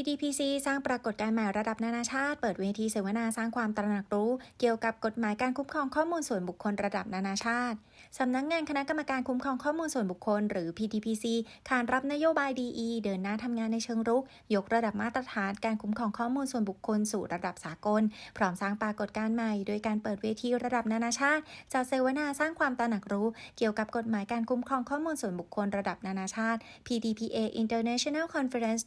TDPC สร้างปรากฏการณ์ใหม่ระดับนานาชาติ เปิดเวทีเสวนาสร้างความตระหนักรู้ เกี่ยวกับกฎหมายการคุ้มครองข้อมูลส่วนบุคคลระดับนานาชาติ สำนักงานคณะกรรมการคุ้มครองข้อมูลส่วนบุคคล หรือ PDPC ขานรับนโยบาย DE เดินหน้าทำงานในเชิงรุก ยกระดับมาตรฐานการคุ้มครองข้อมูลส่วนบุคคลสู่ระดับสากล พร้อมสร้างปรากฏการณ์ใหม่ โดยการเปิดเวทีระดับนานาชาติจัดเสวนาสร้างความตระหนักรู้ เกี่ยวกับกฎหมายการคุ้มครองข้อมูลส่วนบุคคลระดับนานาชาติ PDPA International Conference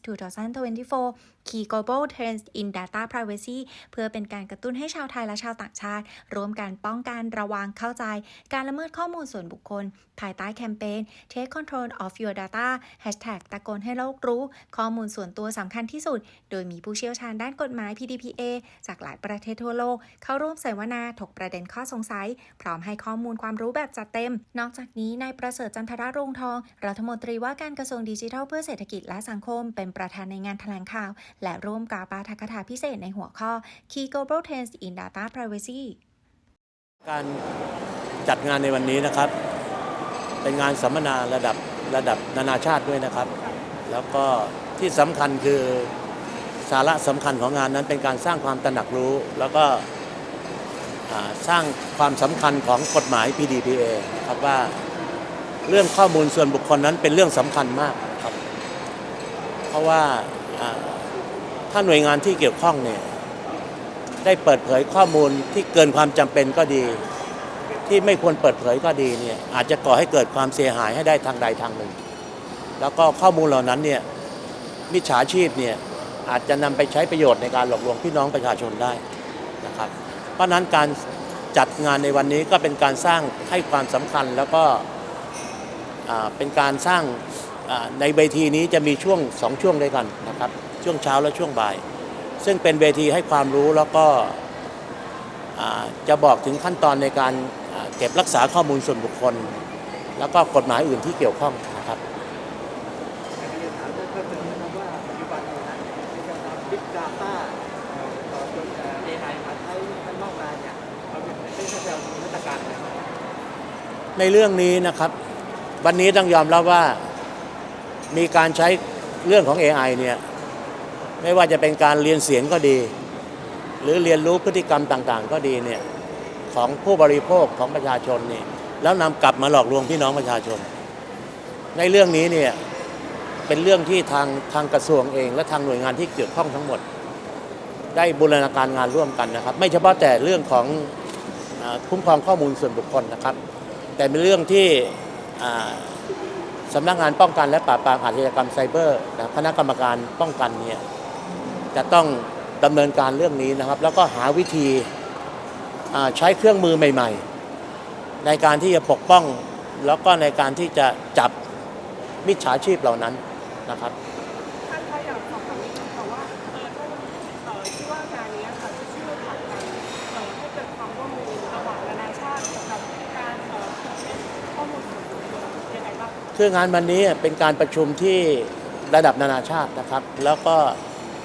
2024 Key Global Trends in Data Privacy เพื่อเป็นการกระตุ้นให้ชาวไทยและชาวต่างชาติ ร่วมกันป้องกันระวังเข้าใจ การละเมิดข้อมูลส่วนบุคคล ภายใต้แคมเปญ Take Control of Your Data Hashtag ตะโกนให้โลกรู้ ข้อมูลส่วนตัวสำคัญที่สุด โดยมีผู้เชี่ยวชาญด้านกฎหมาย PDPA จากหลายประเทศทั่วโลก เข้าร่วมเสวนาถกประเด็นข้อสงสัย พร้อมให้ข้อมูลความรู้แบบจัดเต็ม นอกจากนี้นายประเสริฐจันทระรงทอง รัฐมนตรีว่าการกระทรวงดิจิทัลเพื่อเศรษฐกิจและสังคม เป็นประธานในงานแถลงข่าว และร่วมกล่าวปาฐกถาพิเศษในหัวข้อ Key Global Trends in Data Privacy การ จัดงานในวันนี้นะครับ เป็นงานสัมมนาระดับระดับนานาชาติด้วยนะครับ แล้วก็ที่สำคัญคือสาระสำคัญของงานนั้นเป็นการสร้างความตระหนักรู้ แล้วก็สร้างความสำคัญของกฎหมาย PDPA ครับว่าเรื่องข้อมูลส่วนบุคคลนั้นเป็นเรื่องสำคัญมากครับ เพราะว่าอ่าถ้าหน่วยงานที่เกี่ยวข้องเนี่ยได้เปิดเผยข้อมูลที่เกินความจำเป็นก็ดี ที่ไม่ควรเปิดเผยก็ดีเนี่ยอาจจะก่อให้เกิดความเสียหายให้ได้ทางใดทางหนึ่ง แล้วก็ข้อมูลเหล่านั้นเนี่ยมิจฉาชีพเนี่ยอาจจะนำไปใช้ประโยชน์ในการหลอกลวงพี่น้องประชาชนได้นะครับ เพราะนั้นการจัดงานในวันนี้ก็เป็นการสร้างให้ความสำคัญแล้วก็เป็นการสร้างในเวทีนี้จะมีช่วงสองช่วงด้วยกันนะครับ ช่วงเช้าและช่วงบ่าย ซึ่งเป็นเวทีให้ความรู้แล้วก็จะบอกถึงขั้นตอนในการ เก็บรักษาข้อมูลส่วนบุคคล แล้วก็กฎหมายอื่นที่เกี่ยวข้องนะครับในเนี่ยเราเป็นเป็นจะมีมาตรการอะไรบ้างในเรื่องนี้นะครับ วันนี้ต้องยอมรับว่ามีการใช้เรื่องของ AI เนี่ยไม่ว่าจะเป็นการเรียนเสียงก็ดี หรือเรียนรู้พฤติกรรมต่างๆ ก็ดีเนี่ย ของผู้บริโภคของประชาชนนี่แล้วนำกลับมาหลอกลวงพี่น้องประชาชน ในเรื่องนี้เนี่ยเป็นเรื่องที่ทางทางกระทรวงเอง และทางหน่วยงานที่เกี่ยวข้องทั้งหมด ได้บูรณาการงานร่วมกันนะครับ ไม่เฉพาะแต่เรื่องของอคุ้มครองข้อมูลส่วนบุคคลนะครับ แต่เป็นเรื่องที่สำนักงานป้องกันและปราบปรามอาชญากรรมไซเบอร์นะคณะกรรมการป้องกันเนี่ยจะต้องดำเนินการเรื่องนี้นะครับ แล้วก็หาวิธี ใช้เครื่องมือใหม่ ๆ ในการที่จะปกป้อง แล้วก็ในการที่จะจับมิจฉาชีพเหล่านั้นนะครับท่านคะอยากสอบถามนิดนึงค่ะว่าเออถ้าเอ่อที่ว่างานนี้ค่ะจะช่วยผลักดันเออให้เกิดความร่วมมือระหว่างนานาชาติเกี่ยวกับการเอ่อเช็คข้อมูลส่วนบุคคลยังไงบ้างคืองานวันนี้เป็นการประชุมที่ระดับนานาชาตินะครับ แล้วก็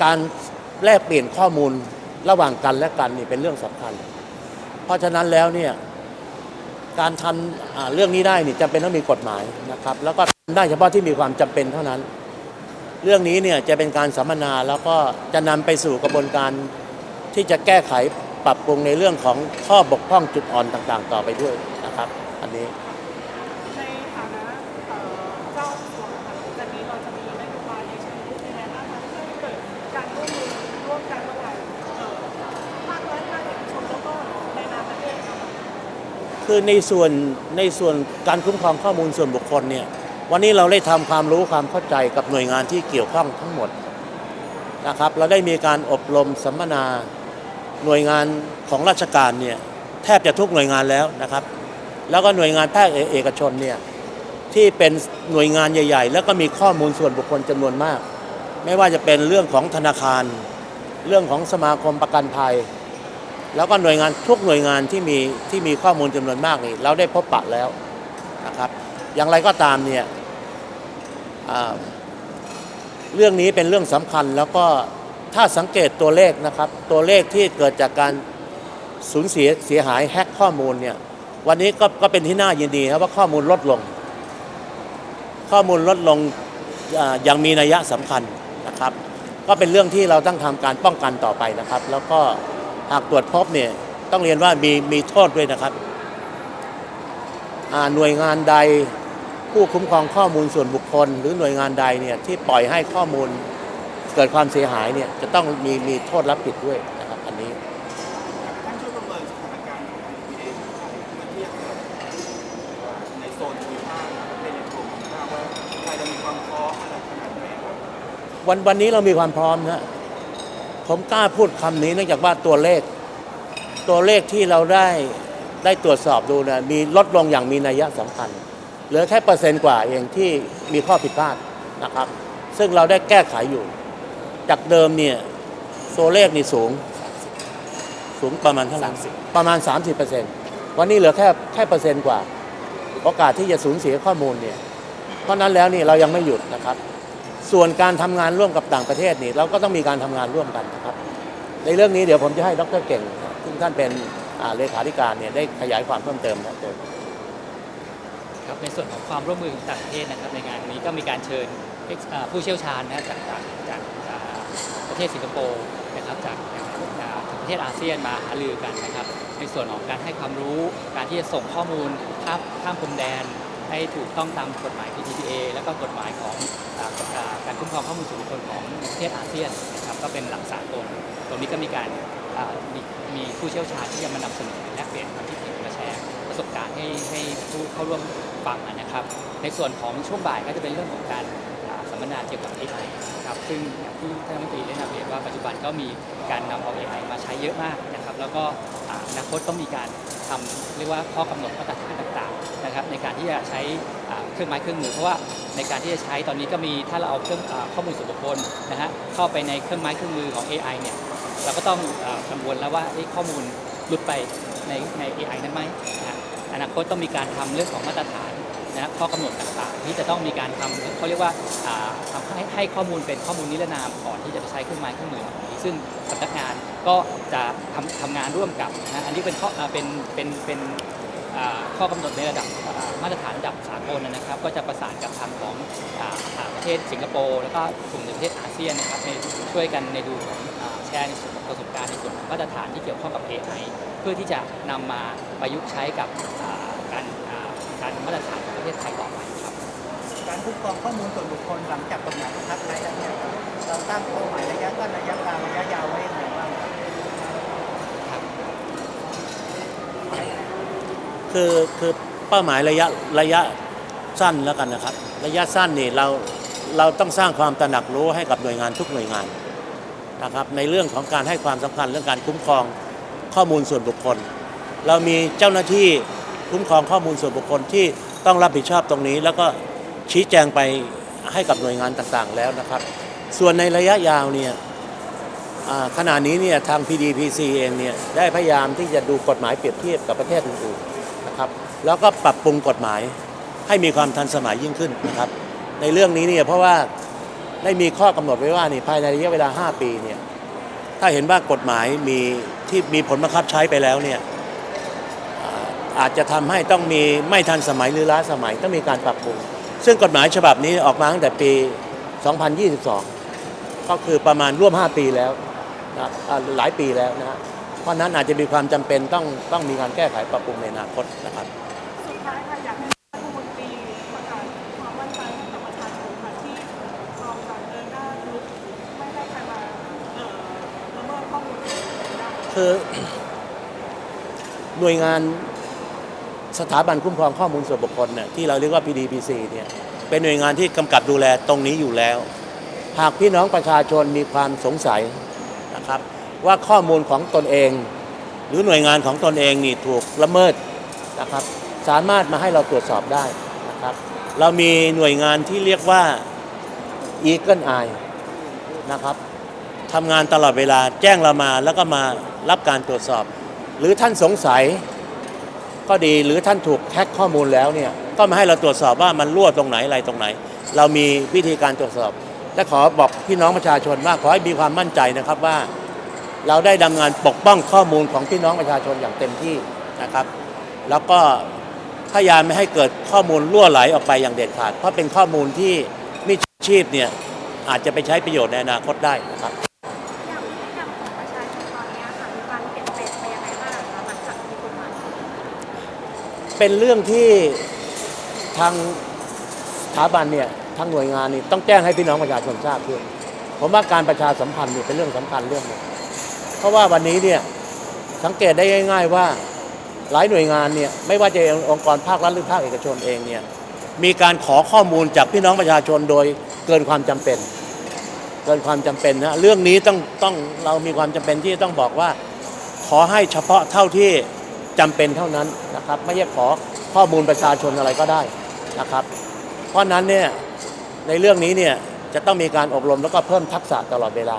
การแลกเปลี่ยนข้อมูลระหว่างกันและกันนี่เป็นเรื่องสำคัญ เพราะฉะนั้นแล้วเนี่ยการทำเรื่องนี้ได้นี่จำเป็นต้องมีกฎหมายนะครับ แล้วก็ทำได้เฉพาะที่มีความจำเป็นเท่านั้น เรื่องนี้เนี่ยจะเป็นการสัมมนาแล้วก็จะนำไปสู่กระบวนการที่จะแก้ไขปรับปรุงในเรื่องของข้อบกพร่องจุดอ่อนต่างๆ ต่อไปด้วยนะครับ อันนี้ คือในส่วนในส่วนการคุ้มครองข้อมูลส่วนบุคคลเนี่ยวันนี้เราได้ทำความรู้ความเข้าใจกับหน่วยงานที่เกี่ยวข้องทั้งหมดนะครับเราได้มีการอบรมสัมมนาหน่วยงานของราชการเนี่ยแทบจะทุกหน่วยงานแล้วนะครับ แล้วก็หน่วยงานภาคเอกชนเนี่ยที่เป็นหน่วยงานใหญ่ ๆ แล้วก็มีข้อมูลส่วนบุคคลจำนวนมาก ไม่ว่าจะเป็นเรื่องของธนาคาร เรื่องของสมาคมประกันภัย แล้วก็หน่วยงานทุกหน่วยงานที่มีที่มีข้อมูลจำนวนมากนี่เราได้พบปะแล้วนะครับ อย่างไรก็ตามเนี่ยเรื่องนี้เป็นเรื่องสำคัญแล้วก็ถ้าสังเกตตัวเลขนะครับ ตัวเลขที่เกิดจากการสูญเสียเสียหายแฮกข้อมูลเนี่ยวันนี้ก็ก็เป็นที่น่ายินดีครับว่าข้อมูลลดลง ข้อมูลลดลงอ่าอย่างมีนัยสำคัญนะครับ ก็เป็นเรื่องที่เราต้องทำการป้องกันต่อไปนะครับ แล้วก็ หากตรวจพบเนี่ยต้องเรียนว่ามีมีโทษด้วยนะครับอ่าหน่วยงานใดผู้คุ้มครองข้อมูลส่วนบุคคล หรือหน่วยงานใดเนี่ยที่ปล่อยให้ข้อมูลเกิดความเสียหายเนี่ยจะต้องมีมีโทษรับผิดด้วยนะครับอันนี้ท่านช่วยประเมินสถานการณ์ของ BA เมื่อเทียบกับในโซนภูมิภาคประเทศในกลุ่มภูมิภาคว่าไทยเรามีความพร้อมอะไรขนาดไหนครับวันวันนี้เรามีความพร้อมนะ ผมกล้าพูดคำนี้เนื่องจากว่าตัวเลข ตัวเลขที่เราได้ได้ตรวจสอบดูนะมีลดลงอย่างมีนัยสำคัญเหลือแค่เปอร์เซนต์กว่าเองที่มีข้อผิดพลาดนะครับ ซึ่งเราได้แก้ไขอยู่ จากเดิมเนี่ยตัวเลขนี่สูงสูงประมาณเท่าไหร่ประมาณ 30เปอร์เซ็นต์วันนี้เหลือแค่แค่เปอร์เซ็นต์กว่า โอกาสที่จะสูญเสียข้อมูลเนี่ยเพราะฉะนั้นแล้วนี่เรายังไม่หยุดนะครับ ส่วนการทำงานร่วมกับต่างประเทศนี่เราก็ต้องมีการทำงานร่วมกันนะครับ ในเรื่องนี้เดี๋ยวผมจะให้ดรเก่ง ซึ่งท่านเป็นเลขาธิการเนี่ยได้ขยายความเพิ่มเติมนะเชิญครับในส่วนของความร่วมมือของต่างประเทศนะครับในงานนี้ก็มีการเชิญผู้เชี่ยวชาญนะจากจากจากประเทศสิงคโปร์นะครับจากจากประเทศอาเซียนมาหารือกันนะครับ ในส่วนของการให้ความรู้การที่จะส่งข้อมูลข้ามข้ามพรมแดน ให้ถูกต้องตามกฎหมาย PTPA แล้วก็กฎหมายของการคุ้มครองข้อมูลส่วนบุคคลของประเทศอาเซียนนะครับก็เป็นหลักสากลตรงนี้ก็มีการมีมีผู้เชี่ยวชาญที่จะมานำเสนอแลกเปลี่ยนความคิดเห็นมาแชร์ประสบการณ์ให้ให้ผู้เข้าร่วมฟังนะครับ ในส่วนของช่วงบ่ายก็จะเป็นเรื่องของการสัมมนาเกี่ยวกับ AI นะครับซึ่งที่ท่านรัฐมนตรีได้นำเรียนว่าปัจจุบันก็มีการนำเอา AI มาใช้เยอะมากนะครับ แล้วก็อ่าอนาคตต้องมีการ ทำเรียกว่าข้อกำหนดมาตรฐานต่างๆนะครับในการที่จะใช้เครื่องไม้เครื่องมือเพราะว่าในการที่จะใช้ตอนนี้ก็มีถ้าเราเอาเครื่องอข้อมูลส่วนบุคคลนะฮะเข้าไปในเครื่องไม้เครื่องมือของ AI เนี่ยเราก็ต้องกังวลแล้วว่าข้อมูลหลุดไปในใน AI นั้นไหมนะอนาคตต้องมีการทำเรื่องของมาตรฐาน นะข้อกำหนดต่างๆ ที่จะต้องมีการทำเขาเรียกว่าทำให้ให้ข้อมูลเป็นข้อมูลนิรนามก่อนที่จะไปใช้เครื่องไม้เครื่องมือเหล่านี้ซึ่งสำนักงานก็จะทำทำงานร่วมกับนะอันนี้เป็นข้อเป็นเป็นเป็นข้อกำหนดในระดับมาตรฐานระดับสากลนะครับ ก็จะประสานกับทางของอ่าอ่าประเทศสิงคโปร์แล้วก็กลุ่มในประเทศอาเซียนนะครับในช่วยกันในดูของแชร์ในส่วนของประสบการณ์ในส่วนของมาตรฐานที่เกี่ยวข้องกับ AI เพื่อที่จะนำมาประยุกต์ใช้กับการการมาตรฐาน ศไทยต่อไปครับ การคุ้มครองข้อมูลส่วนบุคคลหลังจากกฎหมายบังคับใช้แล้วเนี่ยครับเราตั้งเป้าหมายระยะสั้นระยะกลางระยะยาวไว้ยังไงบ้างครับคือคือเป้าหมายระยะระยะสั้นแล้วกันนะครับ ระยะสั้นนี่เราเราต้องสร้างความตระหนักรู้ให้กับหน่วยงานทุกหน่วยงานนะครับในเรื่องของการให้ความสำคัญเรื่องการคุ้มครองข้อมูลส่วนบุคคล เรามีเจ้าหน้าที่คุ้มครองข้อมูลส่วนบุคคลที่ ต้องรับผิดชอบตรงนี้ แล้วก็ชี้แจงไปให้กับหน่วยงานต่างๆแล้วนะครับ ส่วนในระยะยาวเนี่ยขณะนี้เนี่ยทาง PDPC เองเนี่ยได้พยายามที่จะดูกฎหมายเปรียบเทียบกับประเทศอื่นๆนะครับแล้วก็ปรับปรุงกฎหมายให้มีความทันสมัยยิ่งขึ้นนะครับ ในเรื่องนี้เนี่ยเพราะว่าได้มีข้อกำหนดไว้ว่านี่ภายในระยะเวลา 5 ปีเนี่ยถ้าเห็นว่ากฎหมายมีที่มีผลบังคับใช้ไปแล้วเนี่ย อ่าอาจจะทำให้ต้องมีไม่ทันสมัยหรือล้าสมัยต้องมีการปรับปรุง ซึ่งกฎหมายฉบับนี้ออกมาตั้งแต่ปี 2022 ก็คือประมาณร่วม 5 ปีแล้วนะอ่าหลายปีแล้วนะฮะเพราะฉะนั้นอาจจะมีความจำเป็นต้องต้องมีการแก้ไขปรับปรุงในอนาคตนะครับสุดท้ายค่ะอยากให้รัฐมนตรีประกาศความมั่นใจให้กับประชาชนค่ะที่เราจะเดินหน้าลุกไม่ให้ใครมาเอ่อละเมิดข้อมูลส่วนบุคคลได้คือหน่วยงาน สถาบันคุ้มครองข้อมูลส่วนบุคคลเนี่ยที่เราเรียกว่า PDPC เนี่ยเป็นหน่วยงานที่กำกับดูแลตรงนี้อยู่แล้ว หากพี่น้องประชาชนมีความสงสัยนะครับว่าข้อมูลของตนเอง หรือหน่วยงานของตนเองนี่ถูกละเมิดนะครับสามารถมาให้เราตรวจสอบได้นะครับเรามีหน่วยงานที่เรียกว่า Eagle Eye นะครับทำงานตลอดเวลาแจ้งเรามาแล้วก็มารับการตรวจสอบ หรือท่านสงสัย ก็ดีหรือท่านถูกแฮ็กข้อมูลแล้วเนี่ยก็มาให้เราตรวจสอบว่ามันรั่วตรงไหนอะไรตรงไหน เรามีวิธีการตรวจสอบ และขอบอกพี่น้องประชาชนว่าขอให้มีความมั่นใจนะครับว่า เราได้ดำเนินปกป้องข้อมูลของพี่น้องประชาชนอย่างเต็มที่นะครับ แล้วก็พยายามไม่ให้เกิดข้อมูลรั่วไหลออกไปอย่างเด็ดขาด เพราะเป็นข้อมูลที่มิจฉาชีพเนี่ยอาจจะไปใช้ประโยชน์ในอนาคตได้นะครับ เป็นเรื่องที่ทางสถาบันเนี่ยทางหน่วยงานนี่ต้องแจ้งให้พี่น้องประชาชนทราบด้วยผมว่าการประชาสัมพันธ์เนี่ยเป็นเรื่องสำคัญเรื่องหนึงเพราะว่าวันนี้เนี่ยสังเกตได้ง่าย ๆว่าหลายหน่วยงานเนี่ยไม่ว่าจะองค์กรภาครัฐหรือภาคเอกชนเองเนี่ยมีการขอข้อมูลจากพี่น้องประชาชนโดยเกินความจำเป็น เกินความจำเป็นนะเรื่องนี้ต้องต้องเรามีความจำเป็นที่ต้องบอกว่า ขอให้เฉพาะเท่าที่ จำเป็นเท่านั้นนะครับ ไม่ใช่ขอข้อมูลประชาชนอะไรก็ได้นะครับ เพราะนั้นเนี่ยในเรื่องนี้เนี่ยจะต้องมีการอบรมแล้วก็เพิ่มทักษะตลอดเวลา